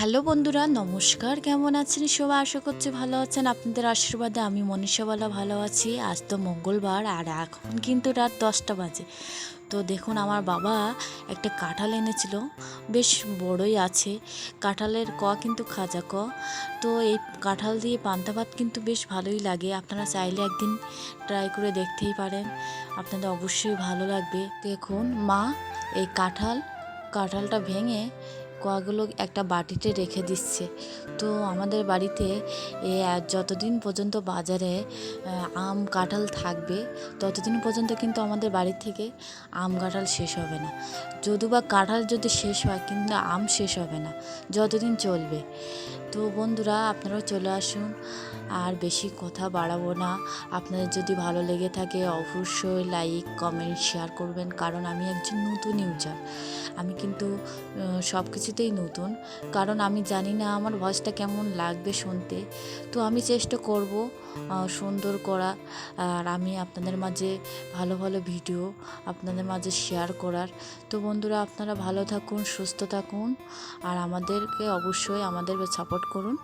Hello বন্ধুরা, নমস্কার। কেমন আছেন সবাই? আশা করছি ভালো আছেন। আপনাদের আশীর্বাদে আমি মনীষাওয়ালা ভালো আছি। আজ তো মঙ্গলবার আর এখন কিন্তু রাত দশটা বাজে। তো দেখুন, আমার বাবা একটা কাঁঠাল এনেছিল। বেশ বড়ই আছে। কাঁঠালের ক কিন্তু খাজা ক। তো এই কাঁঠাল দিয়ে পান্তা ভাত কিন্তু বেশ ভালোই লাগে। আপনারা চাইলে একদিন ট্রাই করে দেখতেই পারেন। আপনাদের অবশ্যই ভালো লাগবে। দেখুন, মা, এই কাঁঠাল, কাঁঠালটা ভেঙে কোয়াগুলো একটা বাটিতে রেখে দিচ্ছে। তো আমাদের বাড়িতে এ যতদিন পর্যন্ত বাজারে আম, কাঁঠাল থাকবে, ততদিন পর্যন্ত কিন্তু আমাদের বাড়ি থেকে আম, কাঁঠাল শেষ হবে না। যদু বা কাঁঠাল যদি শেষ হয়, কিন্তু আম শেষ হবে না, যতদিন চলবে। তো বন্ধুরা, আপনারাও চলে আসুন, আর বেশি কথা বাড়াবো না। আপনাদের যদি ভালো লেগে থাকে, অবশ্যই লাইক, কমেন্ট, শেয়ার করবেন, কারণ আমি একজন নতুন ইউজার আমি কিন্তু সব কিছুতেই নতুন। কারণ আমি জানি না আমার ভয়েসটা কেমন লাগবে শুনতে। তো আমি চেষ্টা করব সুন্দর করা। আর আমি আপনাদের মাঝে ভালো ভালো ভিডিও আপনাদের মাঝে শেয়ার করার। তো বন্ধুরা, আপনারা ভালো থাকুন, সুস্থ থাকুন। আর আমাদেরকে অবশ্যই আমাদের সাপোর্ট করুন।